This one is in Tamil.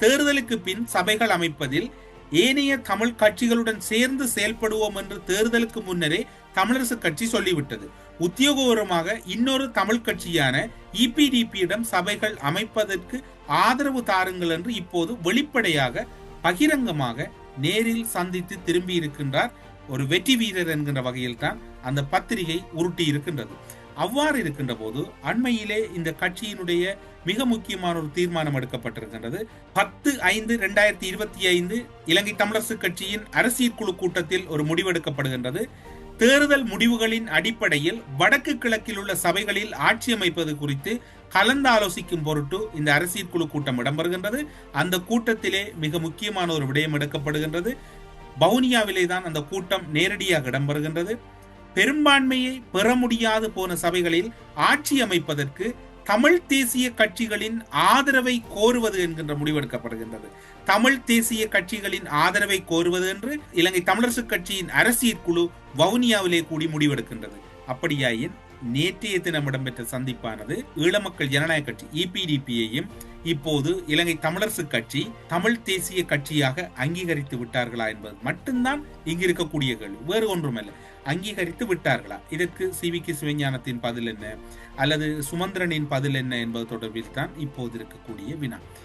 தேர்தலுக்கு பின் சபைகள் அமைப்பதில் ஏனைய தமிழ் கட்சிகளுடன் சேர்ந்து செயல்படுவோம் என்று தேர்தலுக்கு முன்னரே தமிழரசு கட்சி சொல்லிவிட்டது. உத்தியோகபூர்வமாக இன்னொரு தமிழ் கட்சியான இபிடிபியிடம் சபைகள் அமைப்பதற்கு ஆதரவு தாருங்கள் என்று இப்போது வெளிப்படையாக பகிரங்கமாக நேரில் சந்தித்து திரும்பி இருக்கின்றார் ஒரு வெற்றி வீரர் என்கின்ற வகையில் தான் அந்த பத்திரிகை உருட்டி இருக்கின்றது அவ்வாறு இருக்கின்ற போது அண்மையிலே இந்த கட்சியினுடைய மிக முக்கியமான ஒரு தீர்மானம் எடுக்கப்பட்டிருக்கின்றது. பத்து ஐந்து இரண்டாயிரத்தி இருபத்தி ஐந்து இலங்கை தமிழரசு கட்சியின் அரசியல் குழு கூட்டத்தில் ஒரு முடிவெடுக்கப்படுகின்றது. தேர்தல் முடிவுகளின் அடிப்படையில் வடக்கு கிழக்கில் உள்ள சபைகளில் ஆட்சி அமைப்பது குறித்து கலந்து ஆலோசிக்கும் பொருட்டு இந்த அரசியல் குழு கூட்டம் இடம்பெறுகின்றது. அந்த கூட்டத்திலே மிக முக்கியமான ஒரு விடயம் எடுக்கப்படுகின்றது. பவுனியாவிலே தான் அந்த கூட்டம் நேரடியாக இடம்பெறுகின்றது. பெரும்பான்மையை பெற முடியாது போன சபைகளில் ஆட்சி அமைப்பதற்கு தமிழ் தேசிய கட்சிகளின் ஆதரவை கோருவது என்கின்ற முடிவெடுக்கப்படுகின்றது. தமிழ் தேசிய கட்சிகளின் ஆதரவை கோருவது என்று இலங்கை தமிழரசு கட்சியின் அரசியல் குழு வவுனியாவிலே கூடி முடிவெடுக்கின்றது. அப்படியாயின் நேற்றைய தினம் இடம்பெற்ற சந்திப்பானது ஈழமக்கள் ஜனநாயக கட்சி இபிடிபியையும் இப்போது இலங்கை தமிழரசு கட்சி தமிழ் தேசிய கட்சியாக அங்கீகரித்து விட்டார்களா என்பது மட்டும்தான் இங்கு இருக்கக்கூடிய கேள்வி. வேறு ஒன்றுமல்ல. அங்கீகரித்து விட்டார்களா? இதற்கு சி வி கே சிவஞானத்தின் பதில் என்ன? அல்லது சுமந்திரனின் பதில் என்ன என்பது தொடர்பில் தான் இப்போது இருக்கக்கூடிய வினா.